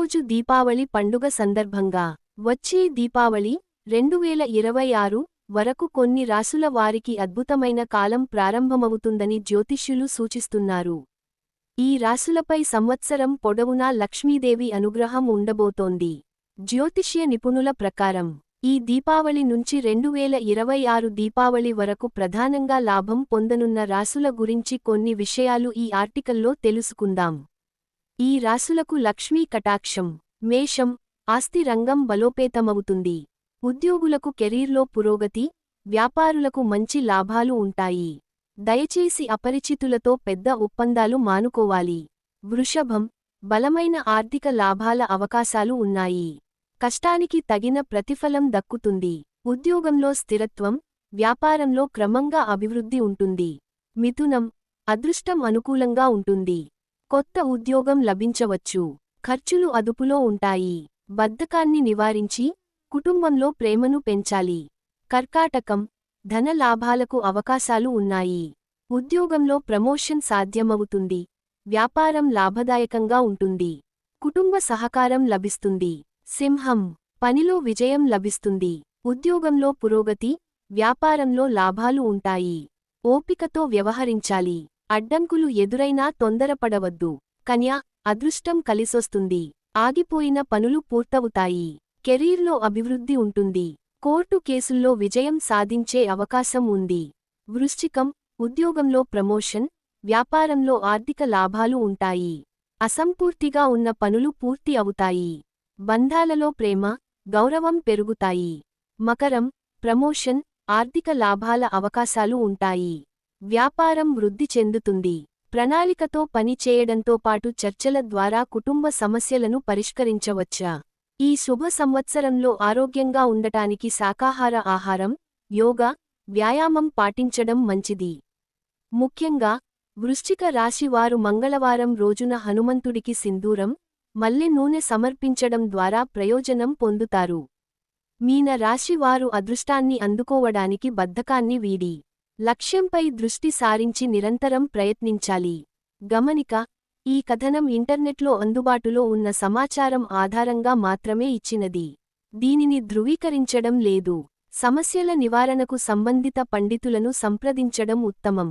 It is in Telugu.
ఈరోజు దీపావళి పండుగ సందర్భంగా వచ్చే దీపావళి రెండు వేల ఇరవై ఆరు వరకు కొన్ని రాసుల వారికి అద్భుతమైన కాలం ప్రారంభమవుతుందని జ్యోతిష్యులు సూచిస్తున్నారు. ఈ రాసులపై సంవత్సరం పొడవునా లక్ష్మీదేవి అనుగ్రహం ఉండబోతోంది. జ్యోతిష్య నిపుణుల ప్రకారం ఈ దీపావళి నుంచి రెండు వేల ఇరవై ఆరు దీపావళి వరకు ప్రధానంగా లాభం పొందనున్న రాసుల గురించి కొన్ని విషయాలు ఈ ఆర్టికల్లో తెలుసుకుందాం. ఈ రాసులకు లక్ష్మీ కటాక్షం మేషం ఆస్తి రంగం బలోపేతమవుతుంది. ఉద్యోగులకు కెరీర్లో పురోగతి వ్యాపారులకు మంచి లాభాలు ఉంటాయి. దయచేసి అపరిచితులతో పెద్ద ఒప్పందాలు మానుకోవాలి. వృషభం బలమైన ఆర్థిక లాభాల అవకాశాలు ఉన్నాయి. కష్టానికి తగిన ప్రతిఫలం దక్కుతుంది. ఉద్యోగంలో స్థిరత్వం వ్యాపారంలో క్రమంగా అభివృద్ధి ఉంటుంది. మిథునం అదృష్టం అనుకూలంగా ఉంటుంది. కొత్త ఉద్యోగం లభించవచ్చు. ఖర్చులు అదుపులో ఉంటాయి. బద్ధకాన్ని నివారించి కుటుంబంలో ప్రేమను పెంచాలి. కర్కాటకం ధన లాభాలకు అవకాశాలు ఉన్నాయి. ఉద్యోగంలో ప్రమోషన్ సాధ్యమవుతుంది. వ్యాపారం లాభదాయకంగా ఉంటుంది. కుటుంబ సహకారం లభిస్తుంది. సింహం పనిలో విజయం లభిస్తుంది. ఉద్యోగంలో పురోగతి వ్యాపారంలో లాభాలు ఉంటాయి. ఓపికతో వ్యవహరించాలి. అడ్డంకులు ఎదురైనా తొందరపడవద్దు. కన్యా అదృష్టం కలిసొస్తుంది. ఆగిపోయిన పనులు పూర్తవుతాయి. కెరీర్లో అభివృద్ధి ఉంటుంది. కోర్టు కేసుల్లో విజయం సాధించే అవకాశం ఉంది. వృశ్చికం ఉద్యోగంలో ప్రమోషన్ వ్యాపారంలో ఆర్థిక లాభాలు ఉంటాయి. అసంపూర్తిగా ఉన్న పనులు పూర్తి అవుతాయి. బంధాలలో ప్రేమ గౌరవం పెరుగుతాయి. మకరం ప్రమోషన్ ఆర్థిక లాభాల అవకాశాలు ఉంటాయి. వ్యాపారం వృద్ధి చెందుతుంది. ప్రణాళికతో పని చేయడంతో పాటు చర్చల ద్వారా కుటుంబ సమస్యలను పరిష్కరించవచ్చా? ఈ శుభ సంవత్సరంలో ఆరోగ్యంగా ఉండటానికి శాకాహార ఆహారం యోగా వ్యాయామం పాటించడం మంచిది. ముఖ్యంగా వృశ్చిక రాశివారు మంగళవారం రోజున హనుమంతుడికి సింధూరం మల్లె నూనె సమర్పించడం ద్వారా ప్రయోజనం పొందుతారు. మీన రాశివారు అదృష్టాన్ని అందుకోవడానికి బద్ధకాన్ని వీడి లక్ష్యంపై దృష్టి సారించి నిరంతరం ప్రయత్నించాలి. గమనిక ఈ కథనం ఇంటర్నెట్లో అందుబాటులో ఉన్న సమాచారం ఆధారంగా మాత్రమే ఇచ్చినది. దీనిని ధృవీకరించడం లేదు. సమస్యల నివారణకు సంబంధిత పండితులను సంప్రదించడం ఉత్తమం.